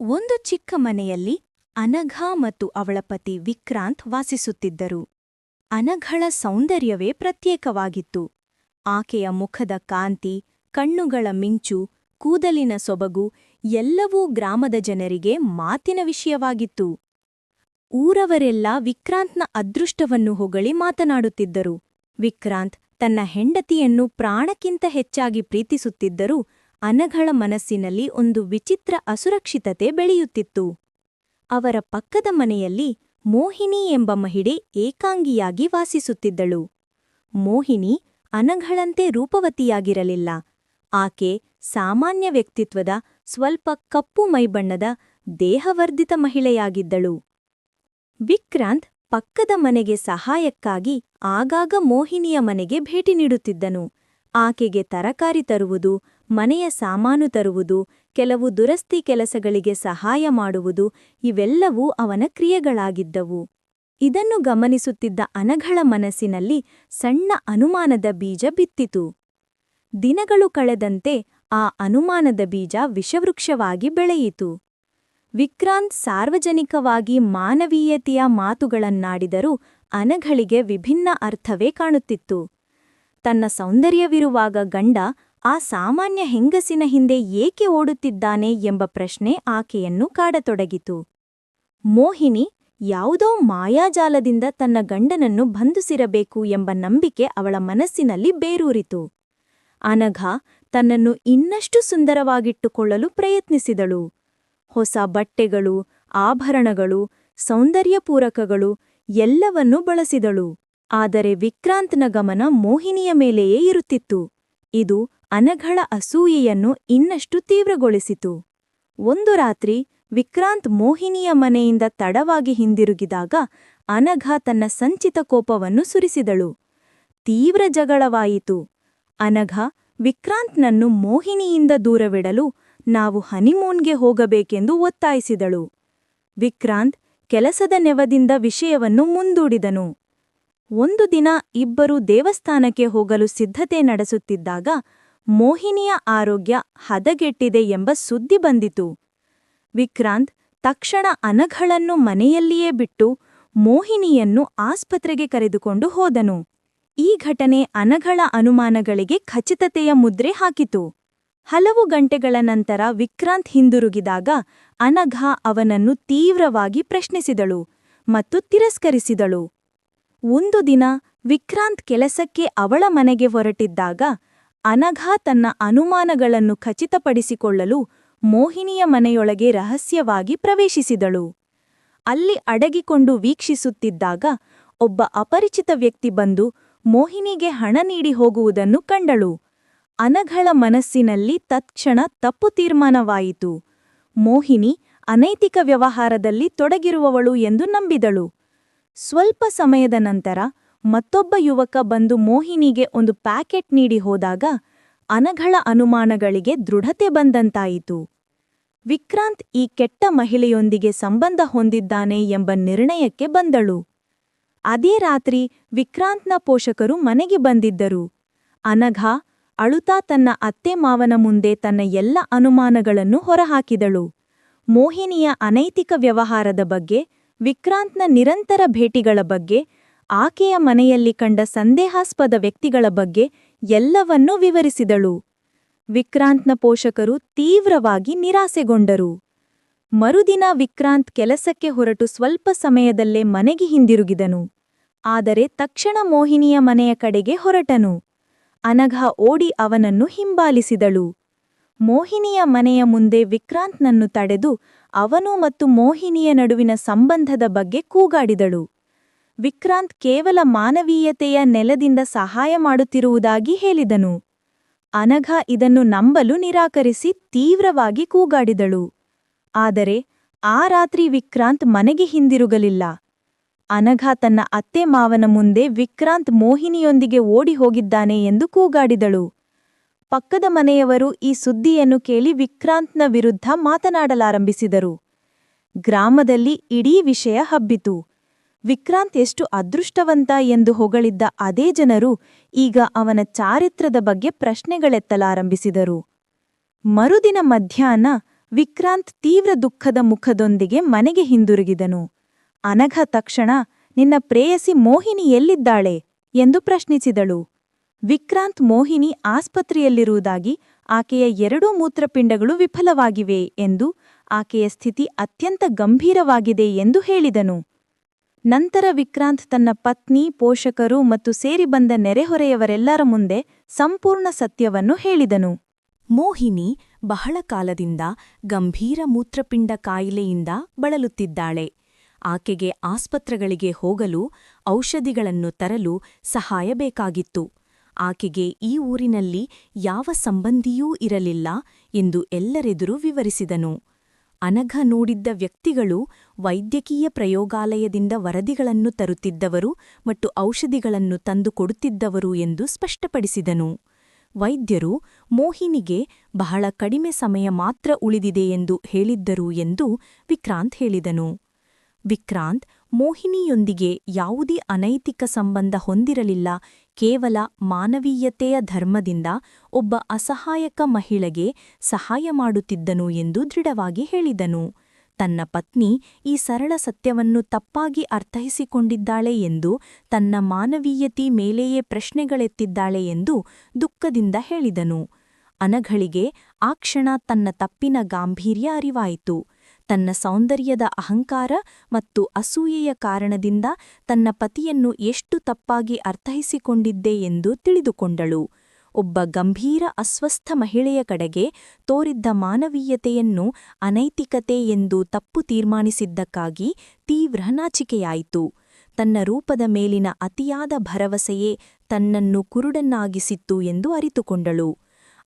ಒಂದು ಚಿಕ್ಕ ಮನೆಯಲ್ಲಿ ಅನಘ ಮತ್ತು ಅವಳ ಪತಿ ವಿಕ್ರಾಂತ್ ವಾಸಿಸುತ್ತಿದ್ದರು. ಅನಘಳ ಸೌಂದರ್ಯವೇ ಪ್ರತ್ಯೇಕವಾಗಿತ್ತು. ಆಕೆಯ ಮುಖದ ಕಾಂತಿ, ಕಣ್ಣುಗಳ ಮಿಂಚು, ಕೂದಲಿನ ಸೊಬಗು ಎಲ್ಲವೂ ಗ್ರಾಮದ ಜನರಿಗೆ ಮಾತಿನ ವಿಷಯವಾಗಿತ್ತು. ಊರವರೆಲ್ಲ ವಿಕ್ರಾಂತ್ನ ಅದೃಷ್ಟವನ್ನು ಹೊಗಳಿ ಮಾತನಾಡುತ್ತಿದ್ದರು. ವಿಕ್ರಾಂತ್ ತನ್ನ ಹೆಂಡತಿಯನ್ನು ಪ್ರಾಣಕ್ಕಿಂತ ಹೆಚ್ಚಾಗಿ ಪ್ರೀತಿಸುತ್ತಿದ್ದರೂ ಅನಘಳ ಮನಸ್ಸಿನಲ್ಲಿ ಒಂದು ವಿಚಿತ್ರ ಅಸುರಕ್ಷಿತತೆ ಬೆಳೆಯುತ್ತಿತ್ತು. ಅವರ ಪಕ್ಕದ ಮನೆಯಲ್ಲಿ ಮೋಹಿನಿ ಎಂಬ ಮಹಿಳೆ ಏಕಾಂಗಿಯಾಗಿ ವಾಸಿಸುತ್ತಿದ್ದಳು. ಮೋಹಿನಿ ಅನಘಳಂತೆ ರೂಪವತಿಯಾಗಿರಲಿಲ್ಲ. ಆಕೆ ಸಾಮಾನ್ಯ ವ್ಯಕ್ತಿತ್ವದ ಸ್ವಲ್ಪ ಕಪ್ಪು ಮೈಬಣ್ಣದ ದೇಹವರ್ಧಿತ ಮಹಿಳೆಯಾಗಿದ್ದಳು. ವಿಕ್ರಾಂತ್ ಪಕ್ಕದ ಮನೆಗೆ ಸಹಾಯಕ್ಕಾಗಿ ಆಗಾಗ ಮೋಹಿನಿಯ ಮನೆಗೆ ಭೇಟಿ ನೀಡುತ್ತಿದ್ದನು. ಆಕೆಗೆ ತರಕಾರಿ ತರುವುದು ಮನೆಯ ಸಾಮಾನು ತರುವುದು, ಕೆಲವು ದುರಸ್ತಿ ಕೆಲಸಗಳಿಗೆ ಸಹಾಯ ಮಾಡುವುದು, ಇವೆಲ್ಲವೂ ಅವನ ಕ್ರಿಯೆಗಳಾಗಿದ್ದವು. ಇದನ್ನು ಗಮನಿಸುತ್ತಿದ್ದ ಅನಘಳ ಮನಸ್ಸಿನಲ್ಲಿ ಸಣ್ಣ ಅನುಮಾನದ ಬೀಜ ಬಿತ್ತಿತು. ದಿನಗಳು ಕಳೆದಂತೆ ಆ ಅನುಮಾನದ ಬೀಜ ವಿಷವೃಕ್ಷವಾಗಿ ಬೆಳೆಯಿತು. ವಿಕ್ರಾಂತ್ ಸಾರ್ವಜನಿಕವಾಗಿ ಮಾನವೀಯತೆಯ ಮಾತುಗಳನ್ನಾಡಿದರೂ ಅನಘಳಿಗೆ ವಿಭಿನ್ನ ಅರ್ಥವೇ ಕಾಣುತ್ತಿತ್ತು. ತನ್ನ ಸೌಂದರ್ಯವಿರುವಾಗ ಗಂಡ ಆ ಸಾಮಾನ್ಯ ಹೆಂಗಸಿನ ಹಿಂದೆ ಏಕೆ ಓಡುತ್ತಿದ್ದಾನೆ ಎಂಬ ಪ್ರಶ್ನೆ ಆಕೆಯನ್ನು ಕಾಡತೊಡಗಿತು. ಮೋಹಿನಿ ಯಾವುದೋ ಮಾಯಾಜಾಲದಿಂದ ತನ್ನ ಗಂಡನನ್ನು ಬಂಧಿಸಿರಬೇಕು ಎಂಬ ನಂಬಿಕೆ ಅವಳ ಮನಸ್ಸಿನಲ್ಲಿ ಬೇರೂರಿತು. ಅನಘ ತನ್ನನ್ನು ಇನ್ನಷ್ಟು ಸುಂದರವಾಗಿಟ್ಟುಕೊಳ್ಳಲು ಪ್ರಯತ್ನಿಸಿದಳು. ಹೊಸ ಬಟ್ಟೆಗಳು, ಆಭರಣಗಳು, ಸೌಂದರ್ಯಪೂರಕಗಳು ಎಲ್ಲವನ್ನೂ ಬಳಸಿದಳು. ಆದರೆ ವಿಕ್ರಾಂತ್ನ ಗಮನ ಮೋಹಿನಿಯ ಮೇಲೆಯೇ ಇರುತ್ತಿತ್ತು. ಇದು ಅನಘಳ ಅಸೂಯೆಯನ್ನು ಇನ್ನಷ್ಟು ತೀವ್ರಗೊಳಿಸಿತು. ಒಂದು ರಾತ್ರಿ ವಿಕ್ರಾಂತ್ ಮೋಹಿನಿಯ ಮನೆಯಿಂದ ತಡವಾಗಿ ಹಿಂದಿರುಗಿದಾಗ ಅನಘ ತನ್ನ ಸಂಚಿತ ಕೋಪವನ್ನು ಸುರಿಸಿದಳು. ತೀವ್ರ ಜಗಳವಾಯಿತು. ಅನಘ ವಿಕ್ರಾಂತ್ನನ್ನು ಮೋಹಿನಿಯಿಂದ ದೂರವಿಡಲು ನಾವು ಹನಿಮೂನ್ಗೆ ಹೋಗಬೇಕೆಂದು ಒತ್ತಾಯಿಸಿದಳು. ವಿಕ್ರಾಂತ್ ಕೆಲಸದ ನೆವದಿಂದ ವಿಷಯವನ್ನು ಮುಂದೂಡಿದನು. ಒಂದು ದಿನ ಇಬ್ಬರು ದೇವಸ್ಥಾನಕ್ಕೆ ಹೋಗಲು ಸಿದ್ಧತೆ ನಡೆಸುತ್ತಿದ್ದಾಗ ಮೋಹಿನಿಯ ಆರೋಗ್ಯ ಹದಗೆಟ್ಟಿದೆ ಎಂಬ ಸುದ್ದಿ ಬಂದಿತು. ವಿಕ್ರಾಂತ್ ತಕ್ಷಣ ಅನಘಳನ್ನು ಮನೆಯಲ್ಲಿಯೇ ಬಿಟ್ಟು ಮೋಹಿನಿಯನ್ನು ಆಸ್ಪತ್ರೆಗೆ ಕರೆದುಕೊಂಡು ಹೋದನು. ಈ ಘಟನೆ ಅನಘಳ ಅನುಮಾನಗಳಿಗೆ ಖಚಿತತೆಯ ಮುದ್ರೆ ಹಾಕಿತು. ಹಲವು ಗಂಟೆಗಳ ನಂತರ ವಿಕ್ರಾಂತ್ ಹಿಂದಿರುಗಿದಾಗ ಅನಘ ಅವನನ್ನು ತೀವ್ರವಾಗಿ ಪ್ರಶ್ನಿಸಿದಳು ಮತ್ತು ತಿರಸ್ಕರಿಸಿದಳು. ಒಂದು ದಿನ ವಿಕ್ರಾಂತ್ ಕೆಲಸಕ್ಕೆ ಅವಳ ಮನೆಗೆ ಹೊರಟಿದ್ದಾಗ ಅನಘ ತನ್ನ ಅನುಮಾನಗಳನ್ನು ಖಚಿತಪಡಿಸಿಕೊಳ್ಳಲು ಮೋಹಿನಿಯ ಮನೆಯೊಳಗೆ ರಹಸ್ಯವಾಗಿ ಪ್ರವೇಶಿಸಿದಳು. ಅಲ್ಲಿ ಅಡಗಿಕೊಂಡು ವೀಕ್ಷಿಸುತ್ತಿದ್ದಾಗ ಒಬ್ಬ ಅಪರಿಚಿತ ವ್ಯಕ್ತಿ ಬಂದು ಮೋಹಿನಿಗೆ ಹಣ ನೀಡಿ ಹೋಗುವುದನ್ನು ಕಂಡಳು. ಅನಘಳ ಮನಸ್ಸಿನಲ್ಲಿ ತತ್ಕ್ಷಣ ತಪ್ಪು ತೀರ್ಮಾನವಾಯಿತು. ಮೋಹಿನಿ ಅನೈತಿಕ ವ್ಯವಹಾರದಲ್ಲಿ ತೊಡಗಿರುವವಳು ಎಂದು ನಂಬಿದಳು. ಸ್ವಲ್ಪ ಸಮಯದ ನಂತರ ಮತ್ತೊಬ್ಬ ಯುವಕ ಬಂದು ಮೋಹಿನಿಗೆ ಒಂದು ಪ್ಯಾಕೆಟ್ ನೀಡಿ ಹೋದಾಗ ಅನಘಳ ಅನುಮಾನಗಳಿಗೆ ದೃಢತೆ ಬಂದಂತಾಯಿತು. ವಿಕ್ರಾಂತ್ ಈ ಕೆಟ್ಟ ಮಹಿಳೆಯೊಂದಿಗೆ ಸಂಬಂಧ ಹೊಂದಿದ್ದಾನೆ ಎಂಬ ನಿರ್ಣಯಕ್ಕೆ ಬಂದಳು. ಅದೇ ರಾತ್ರಿ ವಿಕ್ರಾಂತ್ನ ಪೋಷಕರು ಮನೆಗೆ ಬಂದಿದ್ದರು. ಅನಘ ಅಳುತಾ ತನ್ನ ಅತ್ತೆ ಮಾವನ ಮುಂದೆ ತನ್ನ ಎಲ್ಲ ಅನುಮಾನಗಳನ್ನು ಹೊರಹಾಕಿದಳು. ಮೋಹಿನಿಯ ಅನೈತಿಕ ವ್ಯವಹಾರದ ಬಗ್ಗೆ, ವಿಕ್ರಾಂತ್ನ ನಿರಂತರ ಭೇಟಿಗಳ ಬಗ್ಗೆ ಆಕೆಯ ಮನೆಯಲ್ಲಿ ಕಂಡ ಸಂದೇಹಾಸ್ಪದ ವ್ಯಕ್ತಿಗಳ ಬಗ್ಗೆ ಎಲ್ಲವನ್ನೂ ವಿವರಿಸಿದಳು. ವಿಕ್ರಾಂತ್ನ ಪೋಷಕರು ತೀವ್ರವಾಗಿ ನಿರಾಸೆಗೊಂಡರು. ಮರುದಿನ ವಿಕ್ರಾಂತ್ ಕೆಲಸಕ್ಕೆ ಹೊರಟು ಸ್ವಲ್ಪ ಸಮಯದಲ್ಲೇ ಮನೆಗೆ ಹಿಂದಿರುಗಿದನು. ಆದರೆ ತಕ್ಷಣ ಮೋಹಿನಿಯ ಮನೆಯ ಕಡೆಗೆ ಹೊರಟನು. ಅನಘ ಓಡಿ ಅವನನ್ನು ಹಿಂಬಾಲಿಸಿದಳು. ಮೋಹಿನಿಯ ಮನೆಯ ಮುಂದೆ ವಿಕ್ರಾಂತ್ನನ್ನು ತಡೆದು ಅವನು ಮತ್ತು ಮೋಹಿನಿಯ ನಡುವಿನ ಸಂಬಂಧದ ಬಗ್ಗೆ ಕೂಗಾಡಿದಳು. ವಿಕ್ರಾಂತ್ ಕೇವಲ ಮಾನವೀಯತೆಯ ನೆಲದಿಂದ ಸಹಾಯ ಮಾಡುತ್ತಿರುವುದಾಗಿ ಹೇಳಿದನು. ಅನಘ ಇದನ್ನು ನಂಬಲು ನಿರಾಕರಿಸಿ ತೀವ್ರವಾಗಿ ಕೂಗಾಡಿದಳು. ಆದರೆ ಆ ರಾತ್ರಿ ವಿಕ್ರಾಂತ್ ಮನೆಗೆ ಹಿಂದಿರುಗಲಿಲ್ಲ. ಅನಘ ತನ್ನ ಅತ್ತೆ ಮಾವನ ಮುಂದೆ ವಿಕ್ರಾಂತ್ ಮೋಹಿನಿಯೊಂದಿಗೆ ಓಡಿ ಹೋಗಿದ್ದಾನೆ ಎಂದು ಕೂಗಾಡಿದಳು. ಪಕ್ಕದ ಮನೆಯವರು ಈ ಸುದ್ದಿಯನ್ನು ಕೇಳಿ ವಿಕ್ರಾಂತ್ನ ವಿರುದ್ಧ ಮಾತನಾಡಲಾರಂಭಿಸಿದರು. ಗ್ರಾಮದಲ್ಲಿ ಇಡೀ ವಿಷಯ ಹಬ್ಬಿತು. ವಿಕ್ರಾಂತ್ ಎಷ್ಟು ಅದೃಷ್ಟವಂತ ಎಂದು ಹೊಗಳಿದ್ದ ಅದೇ ಜನರು ಈಗ ಅವನ ಚಾರಿತ್ರದ ಬಗ್ಗೆ ಪ್ರಶ್ನೆಗಳೆತ್ತಲಾರಂಭಿಸಿದರು. ಮರುದಿನ ಮಧ್ಯಾಹ್ನ ವಿಕ್ರಾಂತ್ ತೀವ್ರ ದುಃಖದ ಮುಖದೊಂದಿಗೆ ಮನೆಗೆ ಹಿಂದಿರುಗಿದನು. ಅನಘ ತಕ್ಷಣ, ನಿನ್ನ ಪ್ರೇಯಸಿ ಮೋಹಿನಿ ಎಲ್ಲಿದ್ದಾಳೆ? ಎಂದು ಪ್ರಶ್ನಿಸಿದಳು. ವಿಕ್ರಾಂತ್ ಮೋಹಿನಿ ಆಸ್ಪತ್ರೆಯಲ್ಲಿರುವುದಾಗಿ ಆಕೆಯ ಎರಡೂ ಮೂತ್ರಪಿಂಡಗಳು ವಿಫಲವಾಗಿವೆ ಎಂದು ಆಕೆಯ ಸ್ಥಿತಿ ಅತ್ಯಂತ ಗಂಭೀರವಾಗಿದೆ ಎಂದು ಹೇಳಿದನು. ನಂತರ ವಿಕ್ರಾಂತ್ ತನ್ನ ಪತ್ನಿ, ಪೋಷಕರು ಮತ್ತು ಸೇರಿ ಬಂದ ನೆರೆಹೊರೆಯವರೆಲ್ಲರ ಮುಂದೆ ಸಂಪೂರ್ಣ ಸತ್ಯವನ್ನು ಹೇಳಿದನು. ಮೋಹಿನಿ ಬಹಳ ಕಾಲದಿಂದ ಗಂಭೀರ ಮೂತ್ರಪಿಂಡ ಕಾಯಿಲೆಯಿಂದ ಬಳಲುತ್ತಿದ್ದಾಳೆ. ಆಕೆಗೆ ಆಸ್ಪತ್ರೆಗಳಿಗೆ ಹೋಗಲು ಔಷಧಿಗಳನ್ನು ತರಲು ಸಹಾಯ ಬೇಕಾಗಿತ್ತು. ಆಕೆಗೆ ಈ ಊರಿನಲ್ಲಿ ಯಾವ ಸಂಬಂಧಿಯೂ ಇರಲಿಲ್ಲ ಎಂದು ಎಲ್ಲರೆದುರು ವಿವರಿಸಿದನು. ಅನಘ ನೋಡಿದ್ದ ವ್ಯಕ್ತಿಗಳು ವೈದ್ಯಕೀಯ ಪ್ರಯೋಗಾಲಯದಿಂದ ವರದಿಗಳನ್ನು ತರುತ್ತಿದ್ದವರು ಮತ್ತು ಔಷಧಿಗಳನ್ನು ತಂದು ಕೊಡುತ್ತಿದ್ದವರು ಎಂದು ಸ್ಪಷ್ಟಪಡಿಸಿದನು. ವೈದ್ಯರು, ಮೋಹಿನಿಗೆ ಬಹಳ ಕಡಿಮೆ ಸಮಯ ಮಾತ್ರ ಉಳಿದಿದೆ ಎಂದು ಹೇಳಿದ್ದರು ಎಂದು ವಿಕ್ರಾಂತ್ ಹೇಳಿದನು. ವಿಕ್ರಾಂತ್ ಮೋಹಿನಿಯೊಂದಿಗೆ ಯಾವುದೇ ಅನೈತಿಕ ಸಂಬಂಧ ಹೊಂದಿರಲಿಲ್ಲ. ಕೇವಲ ಮಾನವೀಯತೆಯ ಧರ್ಮದಿಂದ ಒಬ್ಬ ಅಸಹಾಯಕ ಮಹಿಳೆಗೆ ಸಹಾಯ ಮಾಡುತ್ತಿದ್ದನು ಎಂದು ದೃಢವಾಗಿ ಹೇಳಿದನು. ತನ್ನ ಪತ್ನಿ ಈ ಸರಳ ಸತ್ಯವನ್ನು ತಪ್ಪಾಗಿ ಅರ್ಥೈಸಿಕೊಂಡಿದ್ದಾಳೆ ಎಂದು, ತನ್ನ ಮಾನವೀಯತೆ ಮೇಲೆಯೇ ಪ್ರಶ್ನೆಗಳೆತ್ತಿದ್ದಾಳೆ ಎಂದು ದುಃಖದಿಂದ ಹೇಳಿದನು. ಅನಘಳಿಗೆ ಆ ಕ್ಷಣ ತನ್ನ ತಪ್ಪಿನ ಗಾಂಭೀರ್ಯ ಅರಿವಾಯಿತು. ತನ್ನ ಸೌಂದರ್ಯದ ಅಹಂಕಾರ ಮತ್ತು ಅಸೂಯೆಯ ಕಾರಣದಿಂದ ತನ್ನ ಪತಿಯನ್ನು ಎಷ್ಟು ತಪ್ಪಾಗಿ ಅರ್ಥೈಸಿಕೊಂಡಿದ್ದೆ ಎಂದು ತಿಳಿದುಕೊಂಡಳು. ಒಬ್ಬ ಗಂಭೀರ ಅಸ್ವಸ್ಥ ಮಹಿಳೆಯ ಕಡೆಗೆ ತೋರಿದ್ದ ಮಾನವೀಯತೆಯನ್ನು ಅನೈತಿಕತೆ ಎಂದು ತಪ್ಪು ತೀರ್ಮಾನಿಸಿದ್ದಕ್ಕಾಗಿ ತೀವ್ರ ನಾಚಿಕೆಯಾಯಿತು. ತನ್ನ ರೂಪದ ಮೇಲಿನ ಅತಿಯಾದ ಭರವಸೆಯೇ ತನ್ನನ್ನು ಕುರುಡನ್ನಾಗಿಸಿತ್ತು ಎಂದು ಅರಿತುಕೊಂಡಳು.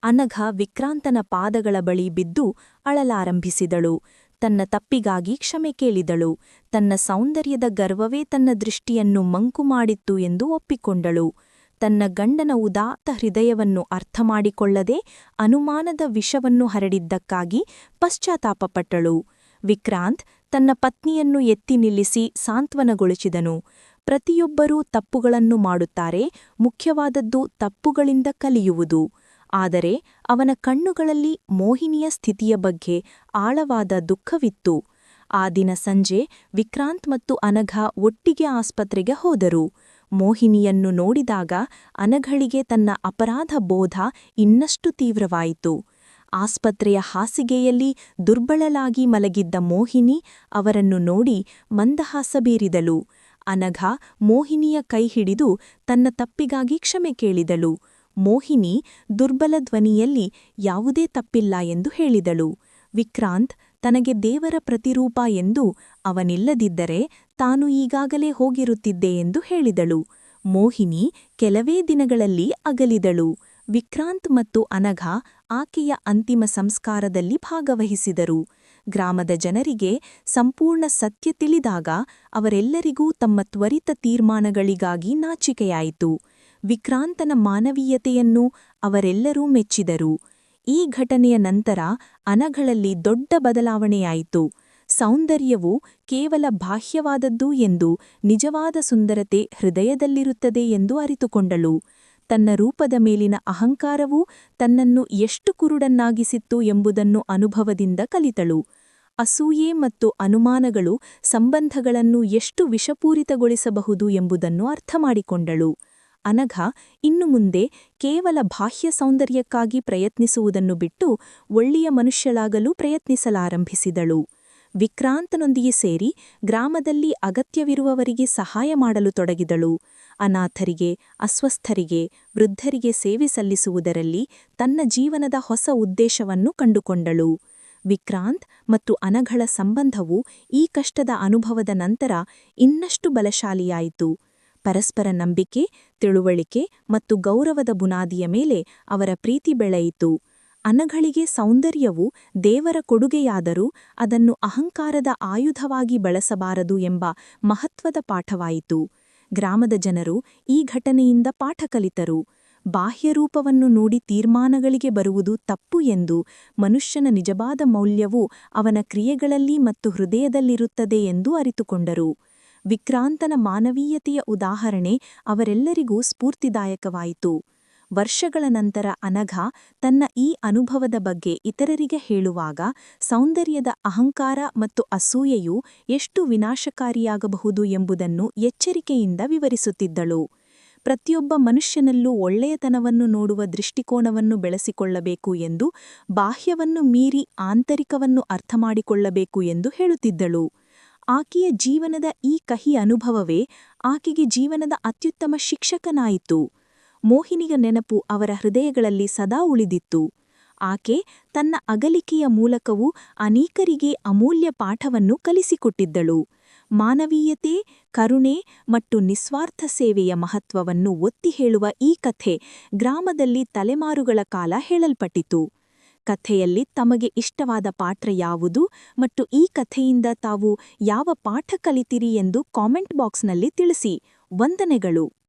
ಅನಘ ವಿಕ್ರಾಂತನ ಪಾದಗಳ ಬಳಿ ಬಿದ್ದು ಅಳಲಾರಂಭಿಸಿದಳು. ತನ್ನ ತಪ್ಪಿಗಾಗಿ ಕ್ಷಮೆ ಕೇಳಿದಳು. ತನ್ನ ಸೌಂದರ್ಯದ ಗರ್ವವೇ ತನ್ನ ದೃಷ್ಟಿಯನ್ನು ಮಂಕು ಮಾಡಿತ್ತು ಎಂದು ಒಪ್ಪಿಕೊಂಡಳು. ತನ್ನ ಗಂಡನ ಉದಾತ್ತ ಹೃದಯವನ್ನು ಅರ್ಥಮಾಡಿಕೊಳ್ಳದೆ ಅನುಮಾನದ ವಿಷವನ್ನು ಹರಡಿದ್ದಕ್ಕಾಗಿ ಪಶ್ಚಾತ್ತಾಪಪಟ್ಟಳು. ವಿಕ್ರಾಂತ್ ತನ್ನ ಪತ್ನಿಯನ್ನು ಎತ್ತಿ ನಿಲ್ಲಿಸಿ ಸಾಂತ್ವನಗೊಳಿಸಿದನು. ಪ್ರತಿಯೊಬ್ಬರೂ ತಪ್ಪುಗಳನ್ನು ಮಾಡುತ್ತಾರೆ, ಮುಖ್ಯವಾದದ್ದು ತಪ್ಪುಗಳಿಂದ ಕಲಿಯುವುದು. ಆದರೆ ಅವನ ಕಣ್ಣುಗಳಲ್ಲಿ ಮೋಹಿನಿಯ ಸ್ಥಿತಿಯ ಬಗ್ಗೆ ಆಳವಾದ ದುಃಖವಿತ್ತು. ಆ ದಿನ ಸಂಜೆ ವಿಕ್ರಾಂತ್ ಮತ್ತು ಅನಘ ಒಟ್ಟಿಗೆ ಆಸ್ಪತ್ರೆಗೆ ಹೋದರು. ಮೋಹಿನಿಯನ್ನು ನೋಡಿದಾಗ ಅನಘಳಿಗೆ ತನ್ನ ಅಪರಾಧ ಬೋಧ ಇನ್ನಷ್ಟು ತೀವ್ರವಾಯಿತು. ಆಸ್ಪತ್ರೆಯ ಹಾಸಿಗೆಯಲ್ಲಿ ದುರ್ಬಳಲಾಗಿ ಮಲಗಿದ್ದ ಮೋಹಿನಿ ಅವರನ್ನು ನೋಡಿ ಮಂದಹಾಸ ಬೀರಿದಳು. ಅನಘ ಮೋಹಿನಿಯ ಕೈ ಹಿಡಿದು ತನ್ನ ತಪ್ಪಿಗಾಗಿ ಕ್ಷಮೆ ಕೇಳಿದಳು. ಮೋಹಿನಿ ದುರ್ಬಲ ಧ್ವನಿಯಲ್ಲಿ ಯಾವುದೇ ತಪ್ಪಿಲ್ಲ ಎಂದು ಹೇಳಿದಳು. ವಿಕ್ರಾಂತ್ ತನಗೆ ದೇವರ ಪ್ರತಿರೂಪ ಎಂದು ಅವನಿಲ್ಲದಿದ್ದರೆ ತಾನು ಈಗಾಗಲೇ ಹೋಗಿರುತ್ತಿದ್ದೆ ಎಂದು ಹೇಳಿದಳು. ಮೋಹಿನಿ ಕೆಲವೇ ದಿನಗಳಲ್ಲಿ ಅಗಲಿದಳು. ವಿಕ್ರಾಂತ್ ಮತ್ತು ಅನಘ ಆಕೆಯ ಅಂತಿಮ ಸಂಸ್ಕಾರದಲ್ಲಿ ಭಾಗವಹಿಸಿದರು. ಗ್ರಾಮದ ಜನರಿಗೆ ಸಂಪೂರ್ಣ ಸತ್ಯ ತಿಳಿದಾಗ ಅವರೆಲ್ಲರಿಗೂ ತಮ್ಮ ತ್ವರಿತ ತೀರ್ಮಾನಗಳಿಗಾಗಿ ನಾಚಿಕೆಯಾಯಿತು. ವಿಕ್ರಾಂತನ ಮಾನವೀಯತೆಯನ್ನು ಅವರೆಲ್ಲರೂ ಮೆಚ್ಚಿದರು. ಈ ಘಟನೆಯ ನಂತರ ಅನಗಳಲ್ಲಿ ದೊಡ್ಡ ಬದಲಾವಣೆಯಾಯಿತು. ಸೌಂದರ್ಯವು ಕೇವಲ ಬಾಹ್ಯವಾದದ್ದು ಎಂದು ನಿಜವಾದ ಸುಂದರತೆ ಹೃದಯದಲ್ಲಿರುತ್ತದೆ ಎಂದು ಅರಿತುಕೊಂಡಳು. ತನ್ನ ರೂಪದ ಮೇಲಿನ ಅಹಂಕಾರವು ತನ್ನನ್ನು ಎಷ್ಟು ಕುರುಡನ್ನಾಗಿಸಿತ್ತು ಎಂಬುದನ್ನು ಅನುಭವದಿಂದ ಕಲಿತಳು. ಅಸೂಯೆ ಮತ್ತು ಅನುಮಾನಗಳು ಸಂಬಂಧಗಳನ್ನು ಎಷ್ಟು ವಿಷಪೂರಿತಗೊಳಿಸಬಹುದು ಎಂಬುದನ್ನು ಅರ್ಥಮಾಡಿಕೊಂಡಳು. ಅನಘ ಇನ್ನು ಮುಂದೆ ಕೇವಲ ಬಾಹ್ಯ ಸೌಂದರ್ಯಕ್ಕಾಗಿ ಪ್ರಯತ್ನಿಸುವುದನ್ನು ಬಿಟ್ಟು ಒಳ್ಳೆಯ ಮನುಷ್ಯಳಾಗಲು ಪ್ರಯತ್ನಿಸಲಾರಂಭಿಸಿದಳು. ವಿಕ್ರಾಂತನೊಂದಿಗೆ ಸೇರಿ ಗ್ರಾಮದಲ್ಲಿ ಅಗತ್ಯವಿರುವವರಿಗೆ ಸಹಾಯ ಮಾಡಲು ತೊಡಗಿದಳು. ಅನಾಥರಿಗೆ, ಅಸ್ವಸ್ಥರಿಗೆ, ವೃದ್ಧರಿಗೆ ಸೇವೆ ಸಲ್ಲಿಸುವುದರಲ್ಲಿ ತನ್ನ ಜೀವನದ ಹೊಸ ಉದ್ದೇಶವನ್ನು ಕಂಡುಕೊಂಡಳು. ವಿಕ್ರಾಂತ್ ಮತ್ತು ಅನಘಳ ಸಂಬಂಧವು ಈ ಕಷ್ಟದ ಅನುಭವದ ನಂತರ ಇನ್ನಷ್ಟು ಬಲಶಾಲಿಯಾಯಿತು. ಪರಸ್ಪರ ನಂಬಿಕೆ, ತಿಳುವಳಿಕೆ ಮತ್ತು ಗೌರವದ ಬುನಾದಿಯ ಮೇಲೆ ಅವರ ಪ್ರೀತಿ ಬೆಳೆಯಿತು. ಅನಘಳಿಗೆ ಸೌಂದರ್ಯವು ದೇವರ ಕೊಡುಗೆಯಾದರೂ ಅದನ್ನು ಅಹಂಕಾರದ ಆಯುಧವಾಗಿ ಬಳಸಬಾರದು ಎಂಬ ಮಹತ್ವದ ಪಾಠವಾಯಿತು. ಗ್ರಾಮದ ಜನರು ಈ ಘಟನೆಯಿಂದ ಪಾಠ ಕಲಿತರು. ಬಾಹ್ಯರೂಪವನ್ನು ನೋಡಿ ತೀರ್ಮಾನಗಳಿಗೆ ಬರುವುದು ತಪ್ಪು ಎಂದು ಮನುಷ್ಯನ ನಿಜವಾದ ಮೌಲ್ಯವು ಅವನ ಕ್ರಿಯೆಗಳಲ್ಲಿ ಮತ್ತು ಹೃದಯದಲ್ಲಿರುತ್ತದೆ ಎಂದು ಅರಿತುಕೊಂಡರು. ವಿಕ್ರಾಂತನ ಮಾನವೀಯತೆಯ ಉದಾಹರಣೆ ಅವರೆಲ್ಲರಿಗೂ ಸ್ಫೂರ್ತಿದಾಯಕವಾಯಿತು. ವರ್ಷಗಳ ನಂತರ ಅನಘ ತನ್ನ ಈ ಅನುಭವದ ಬಗ್ಗೆ ಇತರರಿಗೆ ಹೇಳುವಾಗ ಸೌಂದರ್ಯದ ಅಹಂಕಾರ ಮತ್ತು ಅಸೂಯೆಯು ಎಷ್ಟು ವಿನಾಶಕಾರಿಯಾಗಬಹುದು ಎಂಬುದನ್ನು ಎಚ್ಚರಿಕೆಯಿಂದ ವಿವರಿಸುತ್ತಿದ್ದಳು. ಪ್ರತಿಯೊಬ್ಬ ಮನುಷ್ಯನಲ್ಲೂ ಒಳ್ಳೆಯತನವನ್ನು ನೋಡುವ ದೃಷ್ಟಿಕೋನವನ್ನು ಬೆಳೆಸಿಕೊಳ್ಳಬೇಕು ಎಂದು ಬಾಹ್ಯವನ್ನು ಮೀರಿ ಆಂತರಿಕವನ್ನು ಅರ್ಥಮಾಡಿಕೊಳ್ಳಬೇಕು ಎಂದು ಹೇಳುತ್ತಿದ್ದಳು. ಆಕೆಯ ಜೀವನದ ಈ ಕಹಿ ಅನುಭವವೇ ಆಕೆಗೆ ಜೀವನದ ಅತ್ಯುತ್ತಮ ಶಿಕ್ಷಕನಾಯಿತು. ಮೋಹಿನಿಯ ನೆನಪು ಅವರ ಹೃದಯಗಳಲ್ಲಿ ಸದಾ ಉಳಿದಿತ್ತು. ಆಕೆ ತನ್ನ ಅಗಲಿಕೆಯ ಮೂಲಕವೂ ಅನೇಕರಿಗೆ ಅಮೂಲ್ಯ ಪಾಠವನ್ನು ಕಲಿಸಿಕೊಟ್ಟಿದ್ದಳು. ಮಾನವೀಯತೆ, ಕರುಣೆ ಮತ್ತು ನಿಸ್ವಾರ್ಥ ಸೇವೆಯ ಮಹತ್ವವನ್ನು ಒತ್ತಿ ಹೇಳುವ ಈ ಕಥೆ ಗ್ರಾಮದಲ್ಲಿ ತಲೆಮಾರುಗಳ ಕಾಲ ಹೇಳಲ್ಪಟ್ಟಿತು. ಕಥೆಯಲ್ಲಿ ತಮಗೆ ಇಷ್ಟವಾದ ಪಾತ್ರ ಯಾವುದು ಮತ್ತು ಈ ಕಥೆಯಿಂದ ತಾವು ಯಾವ ಪಾಠ ಕಲಿತಿರಿ ಎಂದು ಕಾಮೆಂಟ್ ಬಾಕ್ಸ್ನಲ್ಲಿ ತಿಳಿಸಿ. ವಂದನೆಗಳು.